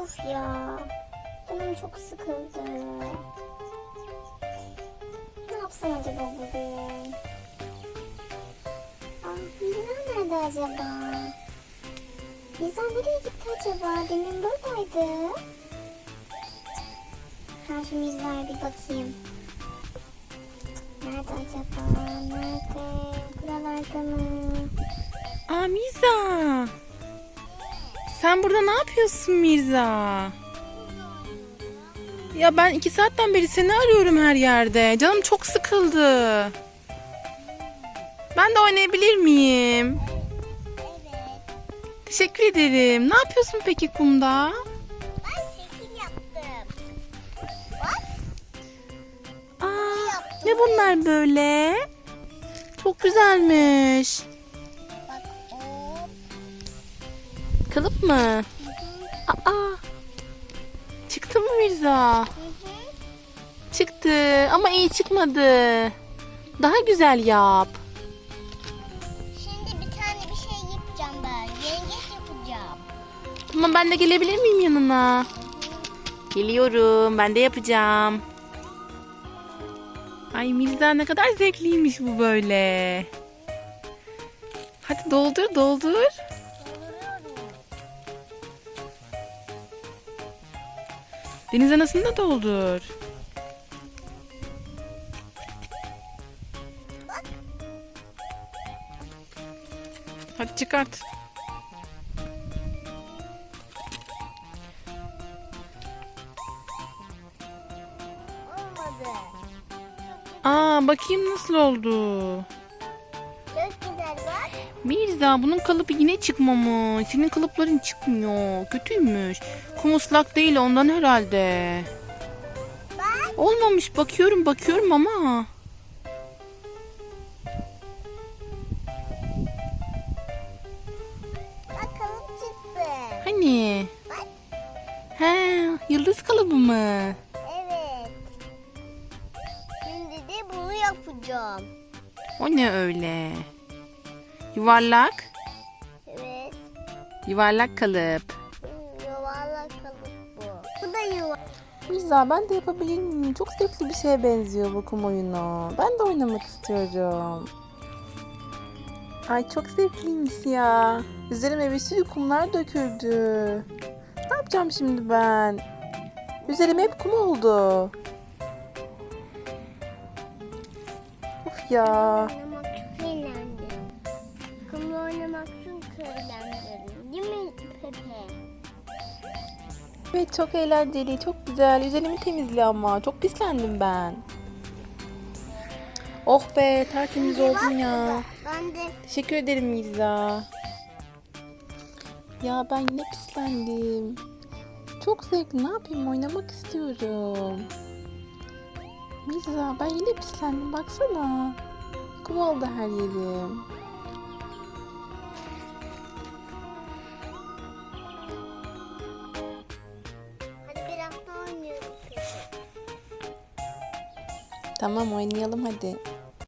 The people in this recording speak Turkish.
Of ya. Canım çok sıkıldı. Ne yapsam acaba bugün? Aa, Nizam nerede acaba? Nizam nereye gitti acaba? Demin buradaydı. Ben şu Nizam'a bir bakayım. Nerede acaba? Nerede? Buralarda mı? Aa Mirza. Sen burada ne yapıyorsun Mirza? Ya ben iki saatten beri seni arıyorum her yerde. Canım çok sıkıldı. Ben de oynayabilir miyim? Teşekkür ederim. Ne yapıyorsun peki kumda? Ben şekil yaptım. Aa, ne bunlar böyle? Çok güzelmiş. Kalıp mı? Aa. Çıktı mı Mirza? Çıktı ama iyi çıkmadı. Daha güzel yap. Şimdi bir tane bir şey yapacağım ben. Yengeç yapacağım. Tamam ben de gelebilir miyim yanına? Geliyorum. Ben de yapacağım. Ay Mirza ne kadar zevkliymiş bu böyle. Hadi doldur doldur. Deniz anasını da doldur. Hadi çıkart. Olmadı. Aa bakayım nasıl oldu. Bak. Mirza bunun kalıbı yine çıkmamış. Senin kalıpların çıkmıyor. Kötüymüş. Kum ıslak değil ondan herhalde. Bak. Olmamış bakıyorum bakıyorum ama. Bakalım çıktı. Hani? Bak. He yıldız kalıbı mı? Evet. Şimdi de bunu yapacağım. O ne öyle? Yuvarlak. Evet. Yuvarlak kalıp. Yuvarlak kalıp bu. Bu da yuvarlak. Mirza ben de yapabilir miyim? Çok zevkli bir şeye benziyor bu kum oyunu. Ben de oynamak istiyorum. Ay çok zevkliymiş ya. Üzerime bir sürü kumlar döküldü. Ne yapacağım şimdi ben? Üzerim hep kum oldu. Of ya. Eğlendim. Değil mi Pepe? Evet çok eğlenceli, çok güzel. Üzerimi temizli ama. Çok pislendim ben. Oh be tertemiz oldum ya. Ben de Teşekkür ederim Mirza. Ya ben yine pislendim. Çok zevkli. Ne yapayım? Oynamak istiyorum. Mirza ben yine pislendim. Baksana. Kum oldu her yerim. Tamam oynayalım hadi.